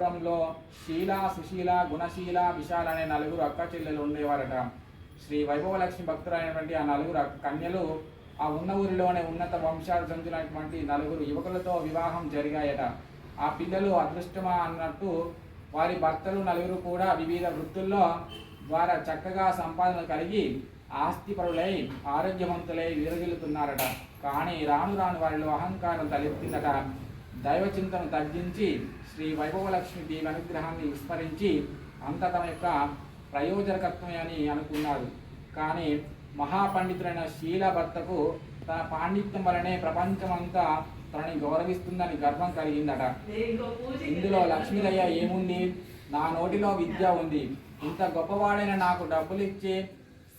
లో శీల సుశీల గుణశీల విశాల అనే నలుగురు అక్క చెల్లెలు ఉండేవారట. శ్రీ వైభవలక్ష్మి భక్తులైనటువంటి ఆ నలుగురు కన్యలు ఆ ఉన్న ఊరిలోనే ఉన్నత వంశాలు చెందినటువంటి నలుగురు యువకులతో వివాహం జరిగాయట. ఆ పిల్లలు అదృష్టమా అన్నట్టు వారి భర్తలు నలుగురు కూడా వివిధ వృత్తుల్లో ద్వారా చక్కగా సంపాదన కలిగి ఆస్తిపరులై ఆరోగ్యవంతులై విరగిలుతున్నారట కానీ రాను రాను వారిలో అహంకారం తలెత్తిందట. దైవచింతను తగ్గించి శ్రీ వైభవలక్ష్మి దేవి అనుగ్రహాన్ని విస్మరించి అంత తన యొక్క ప్రయోజనకత్వమే అని అనుకున్నాడు. కానీ మహాపండితుడైన శీల భర్తకు తన పాండిత్యం వలనే ప్రపంచమంతా తనని గౌరవిస్తుందని గర్వం కలిగిందట. ఇందులో లక్ష్మీదయ్య ఏముంది? నా నోటిలో విద్య ఉంది. ఇంత గొప్పవాడైన నాకు డబ్బులు ఇచ్చి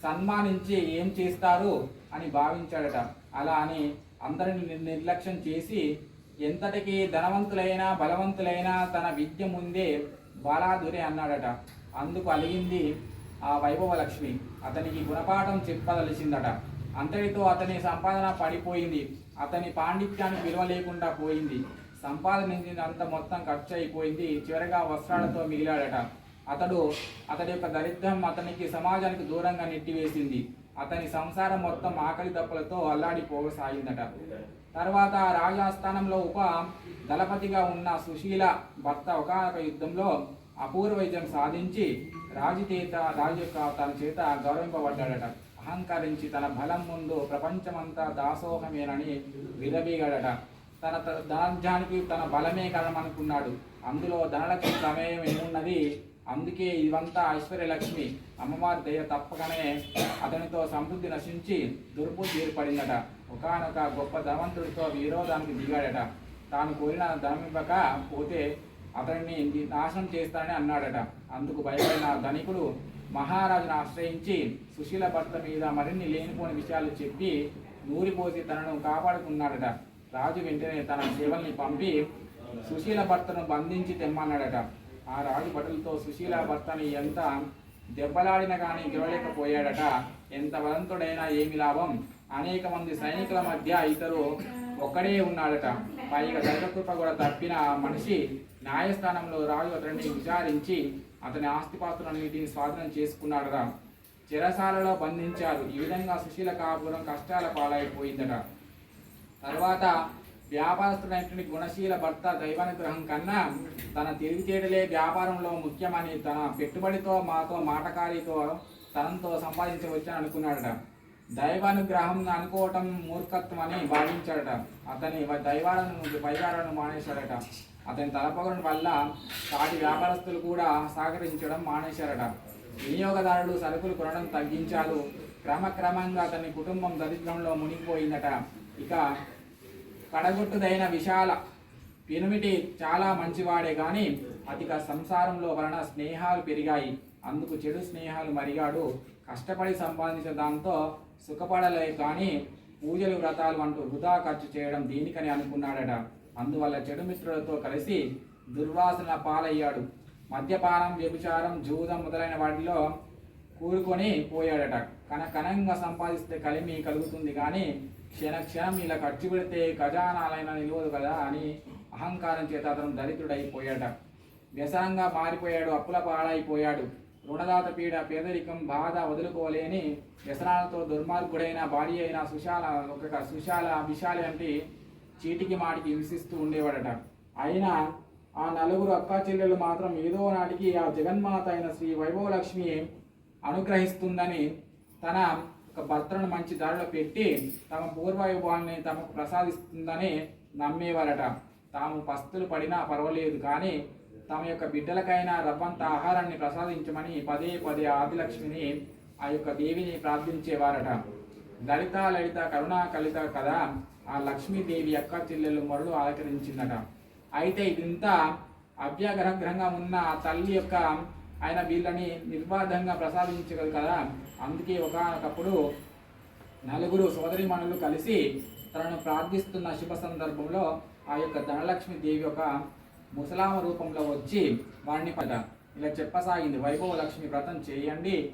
సన్మానించి ఏం చేస్తారు? అని భావించాడట. అలా అని అందరిని నిర్లక్ష్యం చేసి ఎంతటికి ధనవంతులైనా బలవంతులైనా తన విద్య ముందే బాలాదురే అన్నాడట. అందుకు అలిగింది ఆ వైభవ లక్ష్మి అతనికి గుణపాఠం చెప్పదలిసిందట అంతటితో అతని సంపాదన పడిపోయింది. అతని పాండిత్యానికి విలువ లేకుండా పోయింది. సంపాదించినంత మొత్తం ఖర్చు అయిపోయింది చివరిగా వస్త్రాలతో మిగిలాడట. అతడు అతడి యొక్క దరిద్రం అతనికి సమాజానికి దూరంగా నెట్టివేసింది. అతని సంసారం మొత్తం ఆకలి దప్పులతో అల్లాడిపోసాగిందట. తర్వాత రాజాస్థానంలో ఉప దళపతిగా ఉన్న సుశీల భర్త ఒకనొక యుద్ధంలో అపూర్వ విజయం సాధించి రాజు యొక్క తన చేత గౌరవింపబడ్డాడట. అహంకరించి తన బలం ముందు ప్రపంచమంతా దాసోహమేనని విరబీగాడట తన ధనార్జానికి తన బలమే కారణమనుకున్నాడు అందులో ధనలక్ష్మి ప్రమేయం ఏమున్నది? అందుకే ఇవంతా ఐశ్వర్యలక్ష్మి అమ్మవారి దయ తప్పకనే అతనితో సమృద్ధి నశించి దుర్బుద్ధి ఏర్పడిందట ఒకానొక గొప్ప ధనవంతుడితో విరోధానికి దిగాడట. తాను కోరిన ధనమివ్వక పోతే అతన్ని నాశనం చేస్తానని అన్నాడట. అందుకు భయపడిన ధనికుడు మహారాజును ఆశ్రయించి సుశీల భర్త మీద మరిన్ని లేనిపోని విషయాలు చెప్పి నూరిపోసి తనను కాపాడుకున్నాడట. రాజు వెంటనే తన సేవల్ని పంపి సుశీల భర్తను బంధించి తెమ్మన్నాడట. ఆ రాజు భటులతో సుశీల భర్తని ఎంత దెబ్బలాడిన కానీ గెలవలేకపోయాడట. ఎంత వలంతుడైనా ఏమి లాభం? అనేక మంది సైనికుల మధ్య ఇతరు ఒక్కడే ఉన్నాడట. పైగా దైవకృప కూడా తప్పిన మనిషి న్యాయస్థానంలో రాజు అతన్ని విచారించి అతని ఆస్తిపాస్తులన్నిటిని స్వాధీనం చేసుకున్నాడట. చెరసాలలో బంధించారు ఈ విధంగా సుశీల కాపురం కష్టాల పాలైపోయిందట. తర్వాత వ్యాపారస్తుడైనటువంటి గుణశీల భర్త దైవానుగ్రహం కన్నా తన తెలివితేటలే వ్యాపారంలో ముఖ్యమని తన పెట్టుబడితో మాతో మాటకారితో తనంతో సంపాదించవచ్చని అనుకున్నాడట. దైవానుగ్రహం అనుకోవటం మూర్ఖత్వం అని భావించాడట. అతని దైవాలను వైవారాలను మానేశాడట. అతని తలపగడం వల్ల సాటి వ్యాపారస్తులు కూడా సహకరించడం మానేశారట. వినియోగదారుడు సరుకులు కొనడం తగ్గించారు క్రమక్రమంగా అతని కుటుంబం దరిద్రంలో మునిగిపోయిందట. ఇక కడగొట్టుదైన విశాల పెనుమిటి చాలా మంచివాడే కానీ అతిక సంసారంలో వలన స్నేహాలు పెరిగాయి. అందుకు చెడు స్నేహాలు మరిగాడు. కష్టపడి సంపాదించిన దాంతో సుఖపడలే కానీ పూజలు వ్రతాలు అంటూ వృధా ఖర్చు చేయడం దీనికని అనుకున్నాడట. అందువల్ల చెడు మిత్రులతో కలిసి దుర్వాసన పాలయ్యాడు. మద్యపానం వ్యభిచారం జూదం మొదలైన వాటిలో కూరుకొని పోయాడట. కన కనంగా సంపాదిస్తే కలిమి కలుగుతుంది కానీ క్షణ క్షణం ఇలా ఖర్చు పెడితే ఖజానాలైనా నిలవదు కదా అని అహంకారం చేత అతను దరిద్రుడైపోయాడ వ్యసనంగా మారిపోయాడు అప్పుల పాడైపోయాడు. రుణదాత పీడ పేదరికం బాధ వదులుకోలేని వ్యసనాలతో దుర్మార్గుడైన భార్య అయిన సుశాల ఒక సుశాల విశాలి అంటే చీటికి మాటికి హింసిస్తూ ఉండేవాడట. అయినా ఆ నలుగురు అక్కా చెల్లెలు మాత్రం ఏదో నాటికి ఆ జగన్మాత అయిన శ్రీ వైభవలక్ష్మి అనుగ్రహిస్తుందని తన ఒక భర్తను మంచి దారిలో పెట్టి తమ పూర్వవైభవాన్ని తమకు ప్రసాదిస్తుందని నమ్మేవారట. తాము పస్తులు పడినా పర్వాలేదు కానీ తమ యొక్క బిడ్డలకైనా రవ్వంత ఆహారాన్ని ప్రసాదించమని పదే పదే ఆదిలక్ష్మిని ఆ యొక్క దేవిని ప్రార్థించేవారట. లలిత లలిత కరుణా కలిత కదా ఆ లక్ష్మీదేవి అక్క చెల్లెలు మరలు ఆలకరించిందట. అయితే ఇదంతా అభ్యాగ్రహంగా ఉన్న ఆ తల్లి యొక్క ఆయన వీళ్ళని నిర్బాధంగా ప్రసాదించగలరు కదా? అందుకే ఒకనొకప్పుడు నలుగురు సోదరిమణులు కలిసి తనను ప్రార్థిస్తున్న శుభ సందర్భంలో ఆ యొక్క ధనలక్ష్మి దేవి యొక్క ముసలామ రూపంలో వచ్చి వారిని పద ఇలా చెప్పసాగింది. వైభవ లక్ష్మి వ్రతం చేయండి.